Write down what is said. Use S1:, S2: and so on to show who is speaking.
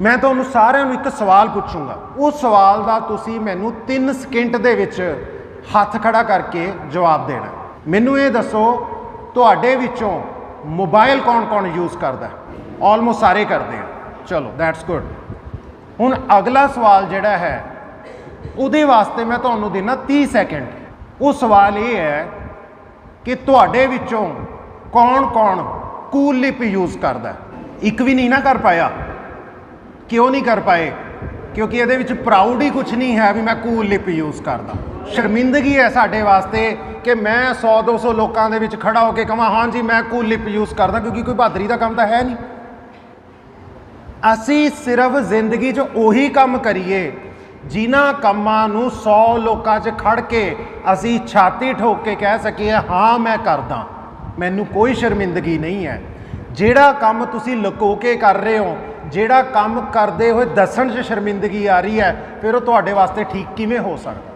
S1: ਮੈਂ ਤੁਹਾਨੂੰ ਸਾਰਿਆਂ ਨੂੰ ਇੱਕ ਸਵਾਲ ਪੁੱਛੂੰਗਾ। ਉਸ ਸਵਾਲ ਦਾ ਤੁਸੀਂ ਮੈਨੂੰ 3 ਸਕਿੰਟ ਦੇ ਵਿੱਚ ਹੱਥ ਖੜਾ ਕਰਕੇ ਜਵਾਬ ਦੇਣਾ ਮੈਨੂੰ ਇਹ ਦੱਸੋ, ਤੁਹਾਡੇ ਵਿੱਚੋਂ ਮੋਬਾਈਲ ਕੌਣ-ਕੌਣ ਯੂਜ਼ ਕਰਦਾ ਹੈ? ਆਲਮੋਸਟ ਸਾਰੇ ਕਰਦੇ ਆ। ਚਲੋ ਦੈਟਸ ਗੁੱਡ ਹੁਣ ਅਗਲਾ ਸਵਾਲ ਜਿਹੜਾ ਹੈ, ਉਹਦੇ ਵਾਸਤੇ ਮੈਂ ਤੁਹਾਨੂੰ ਦੇਣਾ 30 ਸੈਕਿੰਡ ਉਹ ਸਵਾਲ ਇਹ ਹੈ ਕਿ ਤੁਹਾਡੇ ਵਿੱਚੋਂ ਕੌਣ-ਕੌਣ ਕੂਲ ਲਿਪ ਯੂਜ਼ ਕਰਦਾ ਇੱਕ ਵੀ ਨਹੀਂ ਨਾ ਕਰ ਪਾਇਆ। ਕਿਉਂ ਨਹੀਂ ਕਰ ਪਾਏ? ਕਿਉਂਕਿ ਇਹਦੇ ਵਿੱਚ ਪ੍ਰਾਊਡ ਹੀ ਕੁਝ ਨਹੀਂ ਹੈ ਵੀ ਮੈਂ ਕੂਲ ਲਿਪ ਯੂਜ਼ ਕਰਦਾ। ਸ਼ਰਮਿੰਦਗੀ ਹੈ ਸਾਡੇ ਵਾਸਤੇ ਕਿ ਮੈਂ 100 200 ਲੋਕਾਂ ਦੇ ਵਿੱਚ ਖੜਾ ਹੋ ਕੇ ਕਹਾਂ ਹਾਂਜੀ ਮੈਂ ਕੂਲ ਲਿਪ ਯੂਜ਼ ਕਰਦਾ ਕਿਉਂਕਿ ਕੋਈ ਬਹਾਦਰੀ ਦਾ ਕੰਮ ਤਾਂ ਹੈ ਨਹੀਂ। ਅਸੀਂ ਸਿਰਫ ਜ਼ਿੰਦਗੀ 'ਚ ਉਹੀ ਕੰਮ ਕਰੀਏ ਜਿਨ੍ਹਾਂ ਕੰਮਾਂ ਨੂੰ 100 ਲੋਕਾਂ 'ਚ ਖੜ ਕੇ ਅਸੀਂ ਛਾਤੀ ਠੋਕ ਕੇ ਕਹਿ ਸਕੀਏ, ਹਾਂ, ਮੈਂ ਕਰਦਾ। ਮੈਨੂੰ ਕੋਈ ਸ਼ਰਮਿੰਦਗੀ ਨਹੀਂ ਹੈ। ਜਿਹੜਾ ਕੰਮ ਤੁਸੀਂ ਲੁਕੋ ਕੇ ਕਰ ਰਹੇ ਹੋ, ਜਿਹੜਾ ਕੰਮ ਕਰਦੇ ਹੋਏ ਦੱਸਣ 'ਚ ਸ਼ਰਮਿੰਦਗੀ ਆ ਰਹੀ ਹੈ, ਫਿਰ ਉਹ ਤੁਹਾਡੇ ਵਾਸਤੇ ਠੀਕ ਕਿਵੇਂ ਹੋ ਸਕਦਾ?